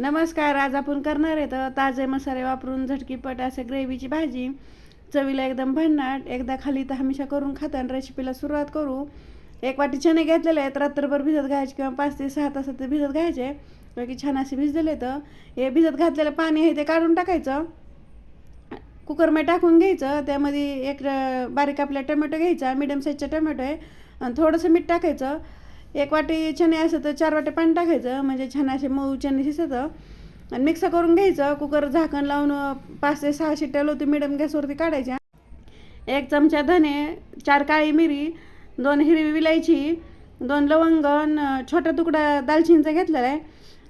नमस्कार आज आपण करणार आहे तर ताजे मसाले वापरून झटकीपट असे ग्रेव्हीची भाजी. चवीला एकदम भन्नाट एकदा खाली तर हमेशा करून खाताना रेसिपीला सुरुवात करू. एक वाटी चणे घेतलेले आहेत रात्रभर भिजत घ्यायचे किंवा पाच ते सहा तासात ते भिजत घ्यायचे बाकी छान असे भिजलेले तर हे भिजत घातलेलं पाणी आहे ते काढून टाकायचं. कुकरमध्ये टाकून घ्यायचं त्यामध्ये एक बारीक आपला टोमॅटो घ्यायचा मिडियम साईजचा टोमॅटो आहे. आणि थोडंसं मीठ टाकायचं. एक वाटी चणे असं तर चार वाटे पाणी टाकायचं म्हणजे छान असे मऊ चणे शिजतं. आणि मिक्स करून घ्यायचं कुकर झाकण लावून पाच ते सहा शिट्ट्या लोती मिडियम गॅसवरती काढायच्या. एक चमचा धने चार काळी मिरी दोन हिरवी विलायची दोन लवंग छोटा तुकडा दालचिनीचा घेतलेला आहे.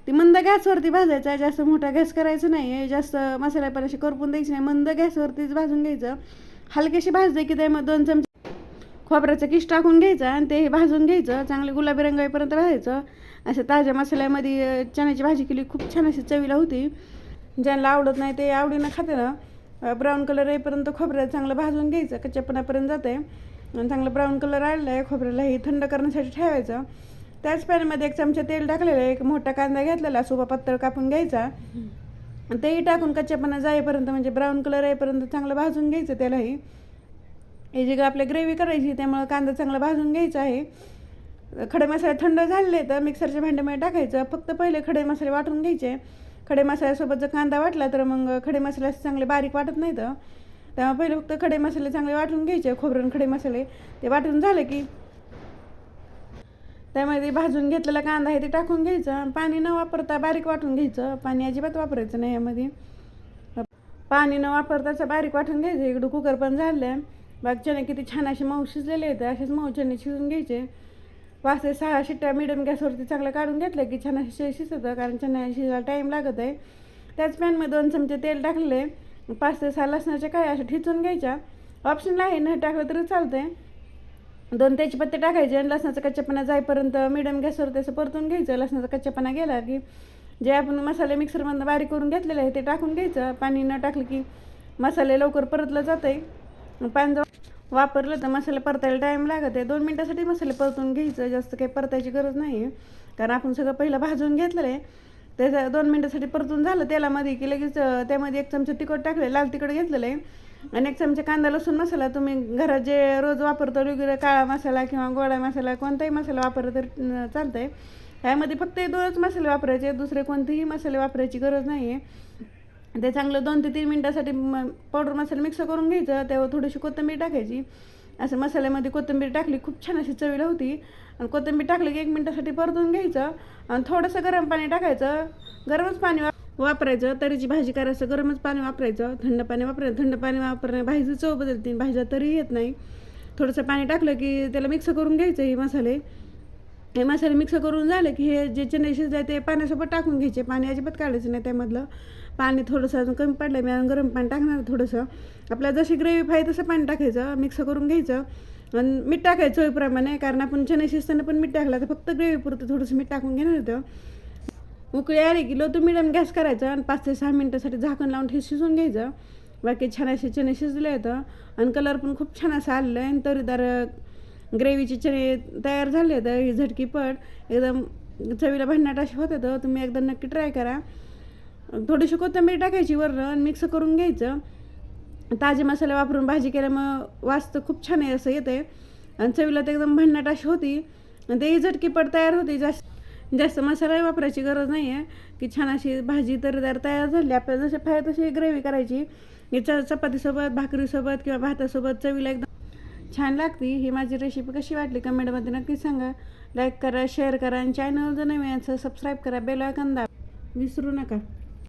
ती मंद गॅसवरती भाजायचा जास्त मोठा गॅस करायचा नाही आहे जास्त मसाल्यापर्यंत करपून द्यायची नाही मंद गॅसवरतीच भाजून घ्यायचं. हलकेशी भाजले की ते मग दोन चमचे खोबऱ्याचं किस टाकून घ्यायचं आणि ते भाजून घ्यायचं चांगले गुलाबी रंग येईपर्यंत भाजायचं. असं ताज्या मसाल्यामध्ये चण्याची भाजी केली खूप छान अशी चवीला होती. ज्यांना आवडत नाही ते आवडीनं खाते ना ब्राऊन कलर येईपर्यंत खोबऱ्याला चांगलं भाजून घ्यायचं कच्च्यापणापर्यंत जाते आणि चांगलं ब्राऊन कलर आलेला आहे खोबऱ्याला हे थंड करण्यासाठी ठेवायचं. त्याच पॅनमध्ये एक चमचा तेल टाकलेलं आहे एक मोठा कांदा घेतलेला सुबा पातळ कापून घ्यायचा. तेही टाकून कच्च्यापणा जाईपर्यंत म्हणजे ब्राऊन कलर येईपर्यंत चांगलं भाजून घ्यायचं त्यालाही. हे का काय आपल्या ग्रेव्ही करायची त्यामुळं कांदा चांगला भाजून घ्यायचा आहे. खडे मसाले थंड झाले तर मिक्सरच्या भांड्यामध्ये टाकायचं. फक्त पहिले खडे मसाले वाटून घ्यायचे. खडे मसाल्यासोबत जर कांदा वाटला तर मग खडे मसाले चांगले बारीक वाटत नाहीत. तेव्हा पहिले फक्त खडे मसाले चांगले वाटून घ्यायचे खोबरं खडे मसाले. ते वाटून झाले की त्यामध्ये भाजून घेतलेला कांदा आहे ते टाकून घ्यायचं. पाणी न वापरता बारीक वाटून घ्यायचं. पाणी अजिबात वापरायचं नाही यामध्ये. पाणी न वापरताचं बारीक वाटून घ्यायचं. इकडं कुकर पण झालं आहे बाग किती छान असे मऊ शिजलेले आहेत असेच मऊ चणे शिजून घ्यायचे पाच ते सहा शिट्ट्या मिडियम गॅसवरती चांगलं काढून घेतलं की छान असे शिजतं कारण चण्या शिजायला टाईम लागत आहे. त्याच पॅनमध्ये दोन चमचे तेल टाकले पाच ते सहा लसणाच्या काय अशा ठिचून घ्यायच्या. ऑप्शनला आहे न टाकलं तरी चालतंय. दोन तेजपत्ते टाकायचे आणि लसणाचा कच्चापणा जाईपर्यंत मिडियम गॅसवर असं परतून घ्यायचं. लसणाचा कच्चापणा गेला की जे आपण मसाले मिक्सरमधनं बारीक करून घेतलेले आहे ते टाकून घ्यायचं. पाणी न टाकलं की मसाले लवकर परतलं जातं आहे पाणी वापरलं तर मसाला परतायला टाईम लागत आहे. दोन मिनटासाठी मसाले परतून घ्यायचं जास्त काही परतायची गरज नाही आहे कारण आपण सगळं पहिलं भाजून घेतलेलं आहे त्याचं दोन मिनटासाठी परतून झालं तेलामध्ये की लगेच त्यामध्ये एक चमचा तिखट टाकले लाल तिखट घेतलेलं आहे. आणि एक चमचा कांदा लसूण मसाला तुम्ही घरात जे रोज वापरतो वगैरे काळा मसाला किंवा गोडा मसाला कोणताही मसाला वापरला तर चालतं चालतंय. त्यामध्ये फक्त दोनच मसाले वापरायचे दुसरे कोणतेही मसाले वापरायची गरज नाही आहे ते चांगलं दोन ते तीन मिनटासाठी म पावडर मसाला मिक्स करून घ्यायचं त्यावर थोडीशी कोथिंबीर टाकायची. असं मसाल्यामध्ये कोथिंबीर टाकली खूप छान अशी चवीला होती. आणि कोथिंबीर टाकली की एक मिनटासाठी परतून घ्यायचं. आणि थोडंसं गरम पाणी टाकायचं. गरमच पाणी वा वापरायचं. तरीची भाजी करायचं गरमच पाणी वापरायचं. थंड पाणी वापरायचं. थंड पाणी वापरणे भाजीची चव बदलते भाजीला तरी येत नाही. थोडंसं पाणी टाकलं की त्याला मिक्स करून घ्यायचं हे मसाले. हे मसाले मिक्स करून झाले की हे जे चणे शिजले ते पाण्यासोबत टाकून घ्यायचे. पाणी अजिबात काढायचं नाही त्यामधलं. पाणी थोडंसं अजून कमी पडलं मी अजून गरम पाणी टाकणार थोडंसं. आपल्याला जशी ग्रेव्ही पाहिजे तसं पाणी टाकायचं. मिक्स करून घ्यायचं. आणि मीठ टाकायचं चवीप्रमाणे. कारण आपण चणे शिजताना पण मीठ टाकलं तर फक्त ग्रेव्ही पुरतं थोडंसं मीठ टाकून घेणार होतं उकळी आली की लो तो मिडियम गॅस करायचा आणि पाच ते सहा मिनटासाठी झाकण लावून हे शिजून घ्यायचं. बाकी छान असे चणे शिजले होतं आणि कलर पण खूप छान असं आलेला आहे. आणि तरीदार ग्रेव्हीचे चणे तयार झाले आहेत ही झटकीपट एकदम चवीला भन्नाट असे होते तर तुम्ही एकदा नक्की ट्राय करा. थोडीशी कोथिंबीर टाकायची वर आणि मिक्स करून घ्यायचं. ताजे मसाले वापरून भाजी केल्यामुळं वास तर खूप छान आहे असं येते आणि चवीला तर एकदम भन्नाट अशी होती. आणि ते झटकीपट तयार होते. जास्त जास्त मसालाही वापरायची गरज नाही आहे की छान अशी भाजी तरीदार तयार झाली. आपल्याला जसे पाहिजे तशी ग्रेव्ही करायची. ही च चपातीसोबत भाकरीसोबत किंवा भातासोबत चवीला एकदम छान लागते. ही माझी रेसिपी कशी वाटली कमेंटमध्ये नक्की सांगा. लाईक करा शेअर करा आणि चॅनल जर नवीन असेल सबस्क्राईब करा बेल आयकन दाबा. विसरू नका.